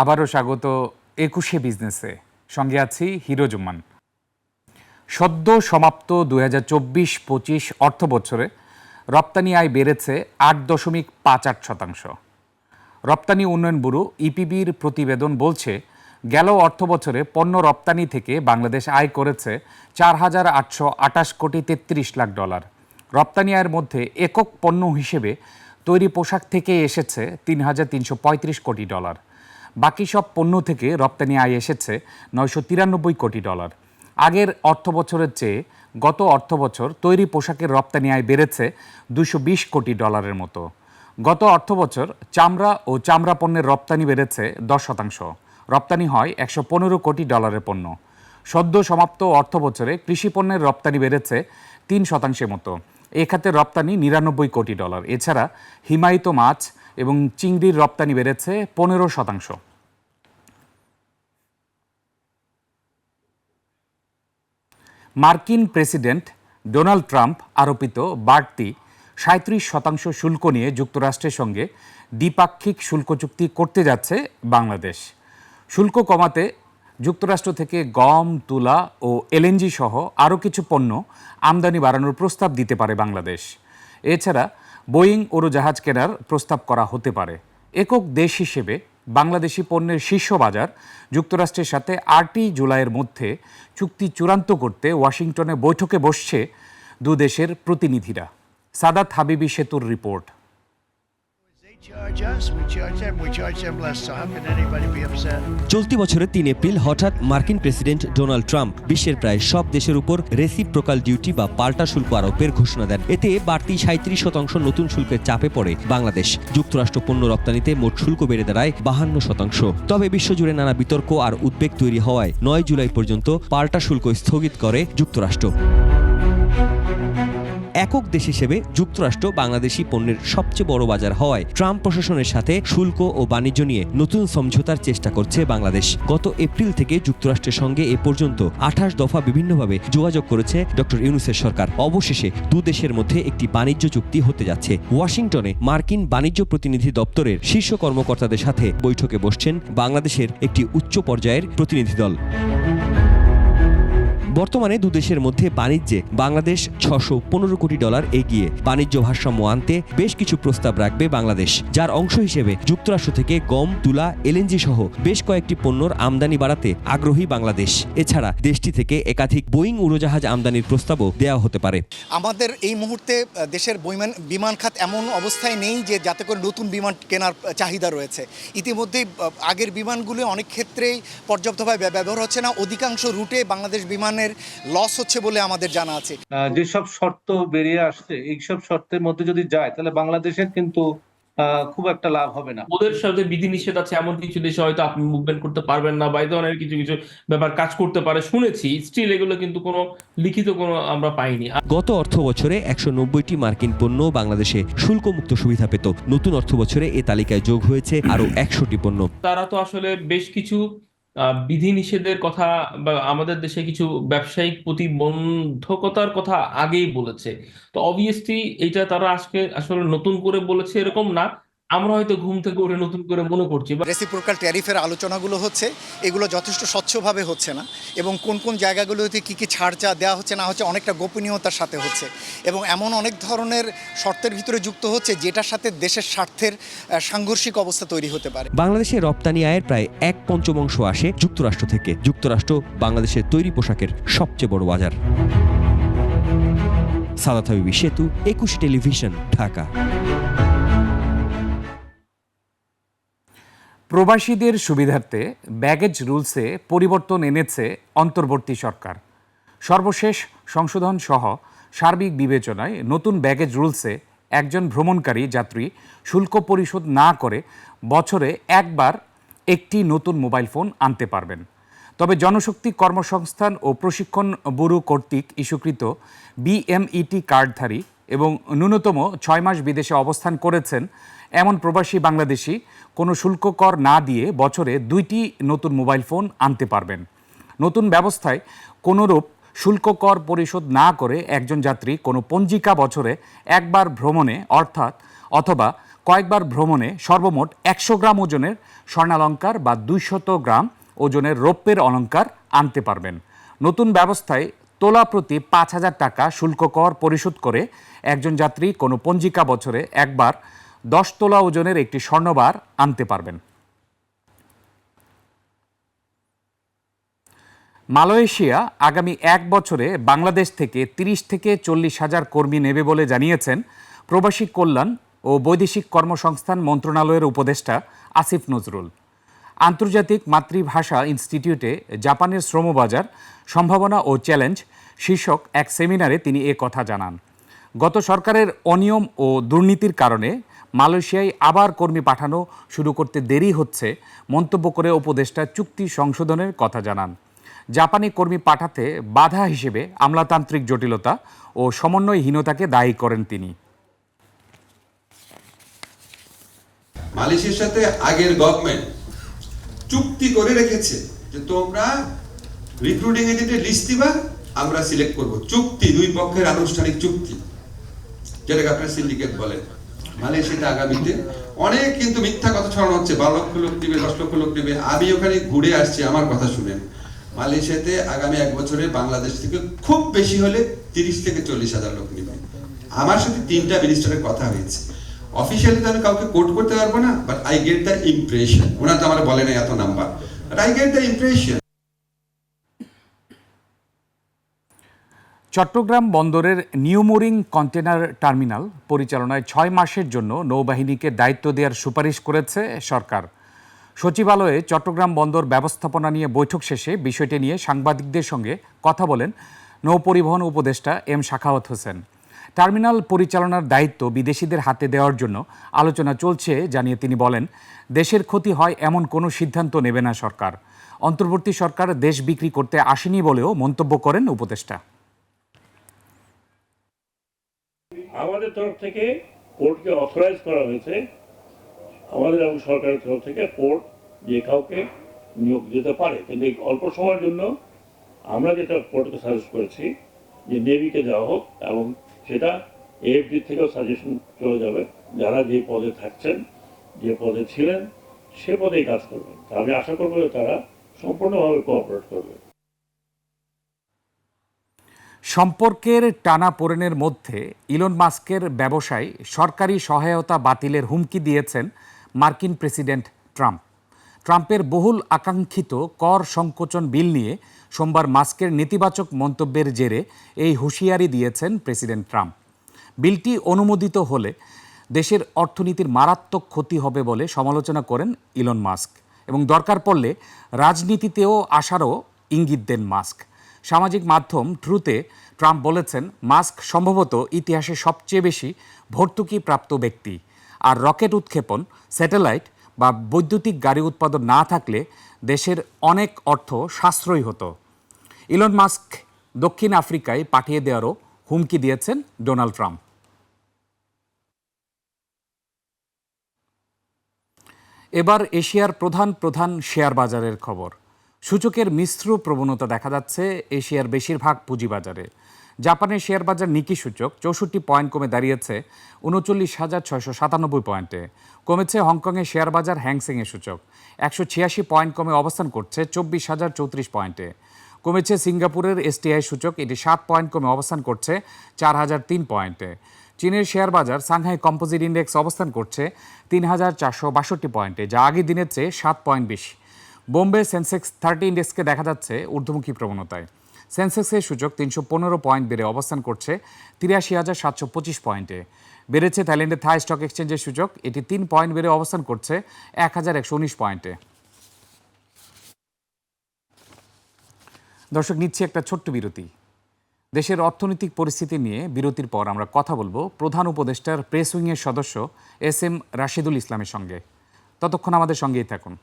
আবারও স্বাগত একুশে বিজনেসে। সঙ্গে আছি হিরো জুম্মান। সদ্য সমাপ্ত দুই হাজার চব্বিশ পঁচিশ অর্থ বছরে রপ্তানি আয় বেড়েছে আট দশমিক পাঁচ আট শতাংশ। রপ্তানি উন্নয়ন ব্যুরো ইপিবির প্রতিবেদন বলছে, গেল অর্থ বছরে পণ্য রপ্তানি থেকে বাংলাদেশ আয় করেছে চার হাজার আটশো আটাশ কোটি তেত্রিশ লাখ ডলার। রপ্তানি আয়ের মধ্যে একক পণ্য হিসেবে তৈরি পোশাক থেকে এসেছে তিন হাজার তিনশো পঁয়ত্রিশ কোটি ডলার। বাকি সব পণ্য থেকে রপ্তানি আয় এসেছে নয়শো তিরানব্বই কোটি ডলার। আগের অর্থ বছরের চেয়ে গত অর্থ বছর তৈরি পোশাকের রপ্তানি আয় বেড়েছে দুশো বিশ কোটি ডলারের মতো। গত অর্থ বছর চামড়া ও চামড়া পণ্যের রপ্তানি বেড়েছে দশ শতাংশ। রপ্তানি হয় একশো পনেরো কোটি ডলারের পণ্য। সদ্য সমাপ্ত অর্থ বছরে কৃষি পণ্যের রপ্তানি বেড়েছে তিন শতাংশের মতো। এ খাতে রপ্তানি নিরানব্বই কোটি ডলার। এছাড়া হিমায়িত মাছ এবং চিংড়ির রপ্তানি বেড়েছে পনেরো শতাংশ। মার্কিন প্রেসিডেন্ট ডোনাল্ড ট্রাম্প আরোপিত বাড়তি সাঁত্রিশ শতাংশ শুল্ক নিয়ে যুক্তরাষ্ট্রের সঙ্গে দ্বিপাক্ষিক শুল্ক চুক্তি করতে যাচ্ছে বাংলাদেশ। শুল্ক কমাতে যুক্তরাষ্ট্র থেকে গম, তুলা ও এলএনজি সহ আরও কিছু পণ্য আমদানি বাড়ানোর প্রস্তাব দিতে পারে বাংলাদেশ। এছাড়া বোয়িং উড়োজাহাজ কেনার প্রস্তাব করা হতে পারে। একক দেশ হিসেবে বাংলাদেশি পণ্যের শীর্ষ বাজার, যুক্তরাষ্ট্রের সাথে আটই জুলাইয়ের মধ্যে চুক্তি চূড়ান্ত করতে ওয়াশিংটনে বৈঠকে বসছে দুদেশের প্রতিনিধিরা। সাদাত হাবিবি সেতুর রিপোর্ট। চলতি বছরের তিন এপ্রিল হঠাৎ মার্কিন প্রেসিডেন্ট ডোনাল্ড ট্রাম্প বিশ্বের প্রায় সব দেশের উপর রেসিপ্রোকাল ডিউটি বা পাল্টা শুল্ক আরোপের ঘোষণা দেন। এতে বাড়তি সাঁত্রিশ শতাংশ নতুন শুল্কের চাপে পড়ে বাংলাদেশ। যুক্তরাষ্ট্র পণ্য রপ্তানিতে মোট শুল্ক বেড়ে দাঁড়ায় বাহান্ন শতাংশ। তবে বিশ্বজুড়ে নানা বিতর্ক আর উদ্বেগ তৈরি হওয়ায় নয় জুলাই পর্যন্ত পাল্টা শুল্ক স্থগিত করে যুক্তরাষ্ট্র। একক দেশ হিসেবে যুক্তরাষ্ট্র বাংলাদেশি পণ্যের সবচেয়ে বড় বাজার হওয়ায় ট্রাম্প প্রশাসনের সাথে শুল্ক ও বাণিজ্য নিয়ে নতুন সমঝোতার চেষ্টা করছে বাংলাদেশ। গত এপ্রিল থেকে যুক্তরাষ্ট্রের সঙ্গে এ পর্যন্ত আঠাশ দফা বিভিন্নভাবে যোগাযোগ করেছে ডক্টর ইউনুসের সরকার। অবশেষে দু দেশের মধ্যে একটি বাণিজ্য চুক্তি হতে যাচ্ছে। ওয়াশিংটনে মার্কিন বাণিজ্য প্রতিনিধি দপ্তরের শীর্ষ কর্মকর্তাদের সাথে বৈঠকে বসছেন বাংলাদেশের একটি উচ্চ পর্যায়ের প্রতিনিধি দল। বর্তমানে দু দেশের মধ্যে বাণিজ্যে বাংলাদেশ ছশো পনেরো কোটি ডলার এগিয়ে বাণিজ্য ভারসাম্য আনতে বেশ কিছু প্রস্তাব রাখবে বাংলাদেশ যার অংশ হিসেবে যুক্তরাষ্ট্র থেকে গম তুলা এলএনজি সহ বেশ কয়েকটি পণ্যর আমদানি বাড়াতে আগ্রহী বাংলাদেশ। এছাড়া দেশটি থেকে একাধিক বোয়িং উড়োজাহাজ আমদানির প্রস্তাবও দেওয়া হতে পারে। আমাদের এই মুহূর্তে দেশের বিমান বিমান খাত এমন অবস্থায় নেই যে যাতে করে নতুন বিমান কেনার চাহিদা রয়েছে। ইতিমধ্যেই আহ, আগের বিমানগুলো অনেক ক্ষেত্রেই পর্যাপ্তভাবে ব্যবহার হচ্ছে না। অধিকাংশ রুটে বাংলাদেশ বিমানের লস হচ্ছে বলে আমাদের জানা আছে। যেসব শর্ত বেরিয়ে আসছে এইসব শর্তের মধ্যে যদি যায় তাহলে বাংলাদেশের কিন্তু খুব একটা লাভ হবে না। ওদের সাথে বিধিনিষেধ আছে এমন কিছু দেশে হয়তো আপনি মুভমেন্ট করতে পারবেন না বা এই ধরনের কিছু কিছু ব্যাপার কাজ করতে পারে। শুনেছি স্টিল এগুলো কিন্তু কোনো লিখিত কোনো আমরা পাইনি। গত অর্থ বছরে একশো নব্বইটি মার্কিন পণ্য বাংলাদেশে শুল্কমুক্ত সুবিধা পেত। নতুন অর্থ বছরে এ তালিকায় যোগ হয়েছে আরও একশোটি পণ্য। তারা তো আসলে বেশ কিছু বিধিনিষেধের কথা বা আমাদের দেশে কিছু ব্যবসায়িক প্রতিবন্ধকতার কথা আগেই বলেছে। তো অবভিয়াসলি এটা তারা আজকে আসলে নতুন করে বলেছে, এরকম না। আমরা হয়তো ঘুম থেকে উঠে নতুন করে মনে করছি রেসিপ্রোকাল ট্যারিফের আলোচনাগুলো হচ্ছে এগুলো যথেষ্ট স্বচ্ছভাবে হচ্ছে না এবং কোন কোন জায়গাগুলোতে কী কী ছাড় চা দেওয়া হচ্ছে না হচ্ছে অনেকটা গোপনীয়তার সাথে হচ্ছে। এবং এমন অনেক ধরনের শর্তের ভিতরে যুক্ত হচ্ছে যেটার সাথে দেশের স্বার্থের সাংঘর্ষিক অবস্থা তৈরি হতে পারে। বাংলাদেশের রপ্তানি আয়ের প্রায় এক পঞ্চমাংশ আসে যুক্তরাষ্ট্র থেকে। যুক্তরাষ্ট্র বাংলাদেশের তৈরি পোশাকের সবচেয়ে বড় বাজার। সাদাত সেতু একুশ টেলিভিশন ঢাকা। প্রবাসীদের সুবিধার্থে ব্যাগেজ রুলসে পরিবর্তন এনেছে অন্তর্বর্তী সরকার। সর্বশেষ সংশোধন সহ সার্বিক বিবেচনায় নতুন ব্যাগেজ রুলসে একজন ভ্রমণকারী যাত্রী শুল্ক পরিশোধ না করে বছরে একবার একটি নতুন মোবাইল ফোন আনতে পারবেন। তবে জনশক্তি কর্মসংস্থান ও প্রশিক্ষণ ব্যুরো কর্তৃক ইস্যুকৃত বিএমইটি কার্ডধারী এবং ন্যূনতম ছয় মাস বিদেশে অবস্থান করেছেন এমন প্রবাসী বাংলাদেশি কোনো শুল্ক কর না দিয়ে বছরে দুইটি নতুন মোবাইল ফোন আনতে পারবেন। নতুন ব্যবস্থায় কোনোরূপ শুল্ক কর পরিশোধ না করে একজন যাত্রী কোনো পঞ্জিকা বছরে একবার ভ্রমণে অর্থাৎ অথবা কয়েকবার ভ্রমণে সর্বমোট একশো গ্রাম ওজনের স্বর্ণালঙ্কার বা দুইশত গ্রাম ওজনের রৌপ্যের অলঙ্কার আনতে পারবেন। নতুন ব্যবস্থায় তোলা প্রতি পাঁচ হাজার টাকা শুল্ক কর পরিশোধ করে একজন যাত্রী কোনো পঞ্জিকা বছরে একবার দশ তোলা ওজনের একটি স্বর্ণবার আনতে পারবেন। মালয়েশিয়া আগামী এক বছরে বাংলাদেশ থেকে তিরিশ থেকে চল্লিশ হাজার কর্মী নেবে বলে জানিয়েছেন প্রবাসী কল্যাণ ও বৈদেশিক কর্মসংস্থান মন্ত্রণালয়ের উপদেষ্টা আসিফ নজরুল। আন্তর্জাতিক মাতৃভাষা ইনস্টিটিউটে জাপানের শ্রমবাজার, সম্ভাবনা ও চ্যালেঞ্জ শীর্ষক এক সেমিনারে তিনি এ কথা জানান। গত সরকারের অনিয়ম ও দুর্নীতির কারণে মালয়েশিয়ায় আবার কর্মী পাঠানো শুরু করতে দেরি হচ্ছে মন্তব্য করে উপদেষ্টা চুক্তি সংশোধনের কথা জানান। জাপানি কর্মী পাঠাতে বাধা হিসেবে আমলাতান্ত্রিক জটিলতা ও সমন্বয়হীনতাকে দায়ী করেন তিনি। মালয়েশিয়ার সাথে আগের গভর্নমেন্ট চুক্তি করে রেখেছে যে তোমরা রিক্রুটিং এজেন্টের লিস্ট দিবা, আমরা সিলেক্ট করব। চুক্তি, দুই পক্ষের আনুষ্ঠানিক চুক্তি। যেটাকে আপনার সিন্ডিকেট বলেন। মালয়েশিয়াতে আগামীতে অনেক কিন্তু মিথ্যা কথা ছড়ানো হচ্ছে। বারো লক্ষ লোক দিবে, দশ লক্ষ লোক দিবে। আমি ওখানে ঘুরে আসছি, আমার কথা শুনেন। মালয়েশিয়াতে আগামী এক বছরে বাংলাদেশ থেকে খুব বেশি হলে তিরিশ থেকে চল্লিশ হাজার লোক নিবে। আমার সাথে তিনটা মিনিস্টারের কথা হয়েছে। অফিসিয়ালি তো আমি কাউকে কোট করতে পারব না but I get the impression ওনার তো আমার বলে না এত number. But I get the impression Chittagong বন্দরের নিউমোরিং কন্টেনার টার্মিনাল পরিচালনায় ছয় মাসের জন্য নৌবাহিনীকে দায়িত্ব দেওয়ার সুপারিশ করেছে সরকার। সচিবালয়ে চট্টগ্রাম বন্দর ব্যবস্থাপনা নিয়ে বৈঠক শেষে বিষয়টি নিয়ে সাংবাদিকদের সঙ্গে কথা বলেন নৌপরিবহন উপদেষ্টা এম শাখাওয়াত হোসেন। টার্মিনাল পরিচালনার দায়িত্ব বিদেশিদের হাতে দেওয়ার জন্য আলোচনা চলছে জানিয়ে তিনি বলেন, দেশের ক্ষতি হয় এমন কোনো সিদ্ধান্ত নেবে না সরকার। অন্তর্বর্তী সরকার দেশ বিক্রি করতে আসেনি বলেও মন্তব্য করেন উপদেষ্টা। আমাদের তরফ থেকে পোর্টকে অথরাইজ করা হয়েছে। আমাদের এবং সরকারের তরফ থেকে পোর্ট যে কাউকে নিয়োগ দিতে পারে, কিন্তু অল্প সময়ের জন্য আমরা যেটা পোর্টকে সাজেস্ট করেছি যে নেভিকে দেওয়া হোক এবং সেটা এএফডি থেকেও সাজেশন চলে যাবে। যারা যে পদে থাকছেন, যে পদে ছিলেন, সে পদেই কাজ করবেন। তা আমি আশা করব যে তারা সম্পূর্ণভাবে কোঅপারেট করবে। সম্পর্কের টানা পোড়েনের মধ্যে ইলন মাস্কের ব্যবসায় সরকারি সহায়তা বাতিলের হুমকি দিয়েছেন মার্কিন প্রেসিডেন্ট ট্রাম্প। ট্রাম্পের বহুল আকাঙ্ক্ষিত কর সংকোচন বিল নিয়ে সোমবার মাস্কের নেতিবাচক মন্তব্যের জেরে এই হুঁশিয়ারি দিয়েছেন প্রেসিডেন্ট ট্রাম্প। বিলটি অনুমোদিত হলে দেশের অর্থনীতির মারাত্মক ক্ষতি হবে বলে সমালোচনা করেন ইলন মাস্ক এবং দরকার পড়লে রাজনীতিতেও আসারও ইঙ্গিত দেন মাস্ক। সামাজিক মাধ্যম ট্রুতে ট্রাম্প বলেছেন, মাস্ক সম্ভবত ইতিহাসে সবচেয়ে বেশি ভর্তুকি প্রাপ্ত ব্যক্তি। আর রকেট উৎক্ষেপণ, স্যাটেলাইট বা বৈদ্যুতিক গাড়ি উৎপাদন না থাকলে দেশের অনেক অর্থ সাশ্রয়ী হতো। ইলন মাস্ক দক্ষিণ আফ্রিকায় পাঠিয়ে দেওয়ারও হুমকি দিয়েছেন ডোনাল্ড ট্রাম্প। এবার এশিয়ার প্রধান প্রধান শেয়ার বাজারের খবর। সূচকের মিশ্র প্রবণতা দেখা যাচ্ছে এশিয়ার বেশিরভাগ পুঁজিবাজারে। জাপানের শেয়ার বাজার নিকি সূচক চৌষট্টি পয়েন্ট কমে দাঁড়িয়েছে উনচল্লিশ হাজার ছয়শো সাতানব্বই পয়েন্টে। কমেছে হংকংয়ের শেয়ার বাজার হ্যাংসিংয়ের সূচক। একশো ছিয়াশি পয়েন্ট কমে অবস্থান করছে চব্বিশ হাজার চৌত্রিশ পয়েন্টে। কমেছে সিঙ্গাপুরের এসটিআই সূচক। এটি সাত পয়েন্ট কমে অবস্থান করছে চার হাজার তিন পয়েন্টে। চীনের শেয়ার বাজার সাংহাই কম্পোজিট ইন্ডেক্স অবস্থান করছে তিন হাজার চারশো বাষট্টি পয়েন্টে, যা আগের দিনের চেয়ে সাত পয়েন্ট বেশি। বোম্বে সেন্সেক্স থার্টি ইন্ডেক্সকে দেখা যাচ্ছে ঊর্ধ্বমুখী প্রবণতায়। সেন্সেক্সের সূচক তিনশো পনেরো পয়েন্ট বেড়ে অবস্থান করছে তিরাশি হাজার সাতশো পঁচিশ পয়েন্টে। বেড়েছে থাইল্যান্ডের থাই স্টক এক্সচেঞ্জের সূচক। এটি তিন পয়েন্ট বেড়ে অবস্থান করছে এক হাজার একশো উনিশ পয়েন্টে। দর্শক, নিচ্ছে একটা ছোট্ট বিরতি। দেশের অর্থনৈতিক পরিস্থিতি নিয়ে বিরতির পর আমরা কথা বলব প্রধান উপদেষ্টার প্রেস উইংয়ের সদস্য এস এম রাশিদুল ইসলামের সঙ্গে। ততক্ষণ আমাদের সঙ্গেই থাকুন।